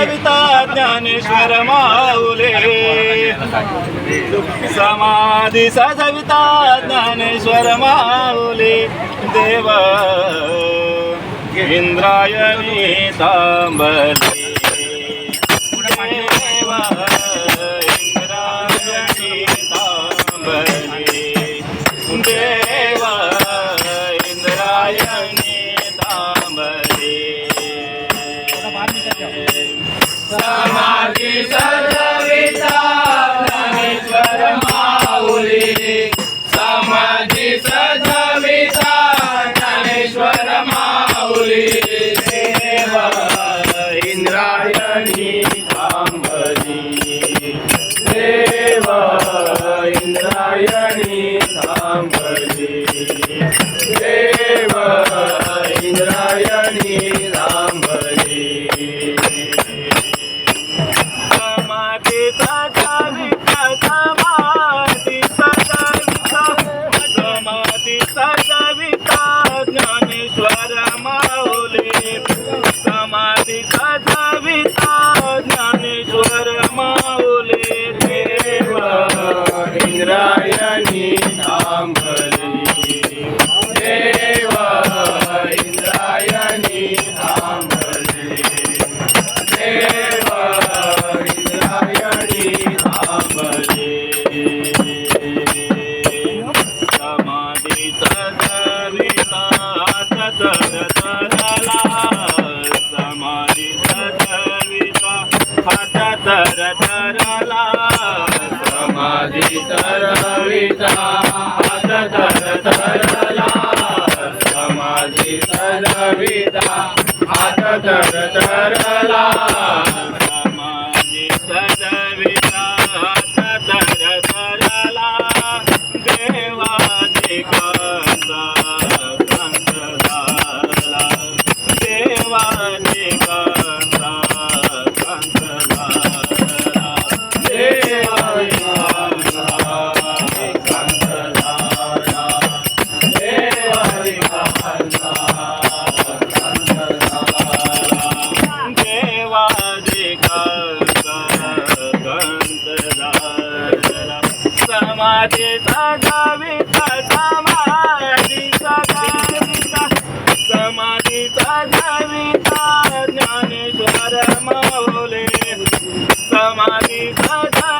कविता ज्ञानेश्वर माऊले. समाधी सजविता ज्ञानेश्वर माऊले. देव इंद्रायणी तांबले. देव इंद्रायणी तांबले. देव Hari धरला समाधी सरविता धरला समाधी सरविता हात धर धरला समाधी सरविता हात धरला देवा समाधी जगाविता समाधी जगाविता समाधी जगाविता ज्ञानेश्वर माऊले. समाधी जगा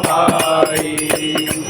भाई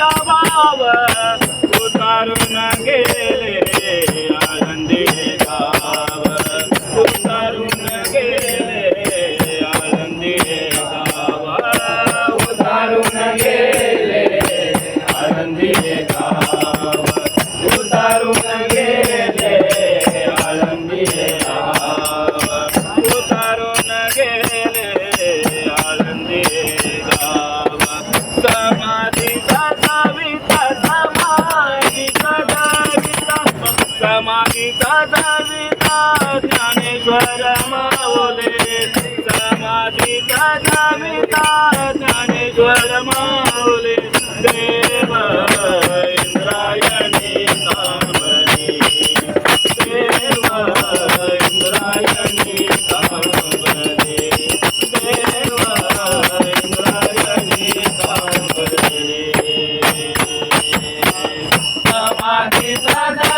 தவாவ जगमिता ज्ञानेश्वर माऊली देव इंद्रायणी कामणी देव इंद्रायणी कामणी देव इंद्रायणी कामणी समाधी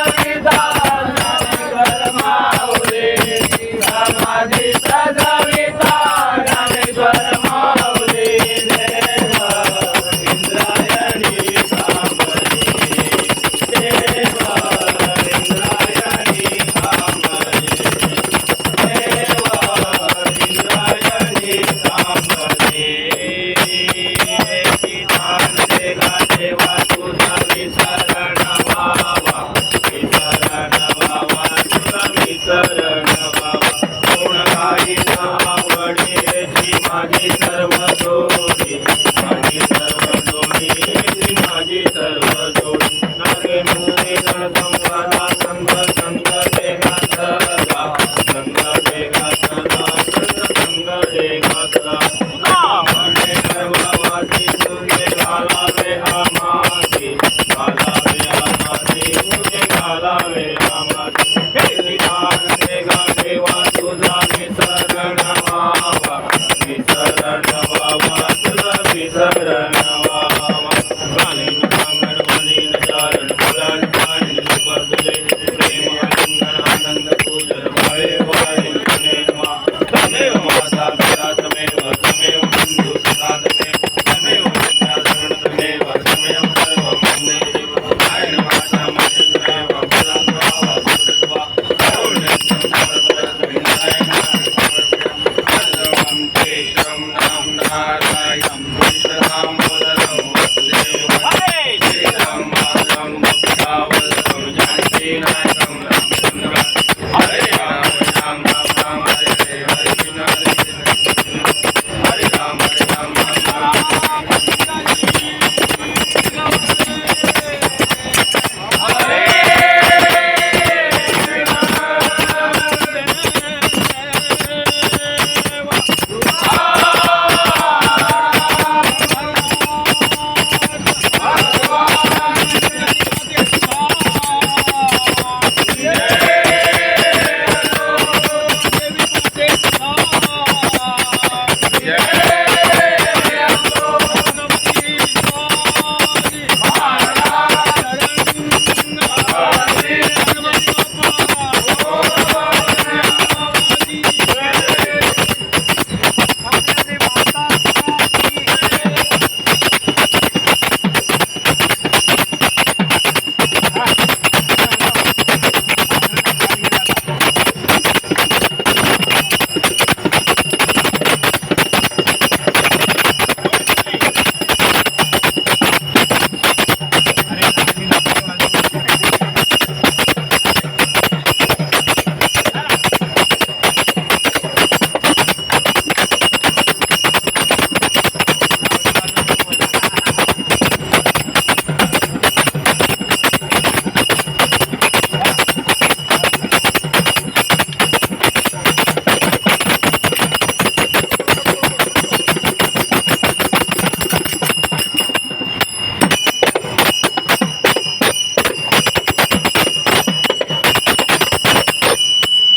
Sí.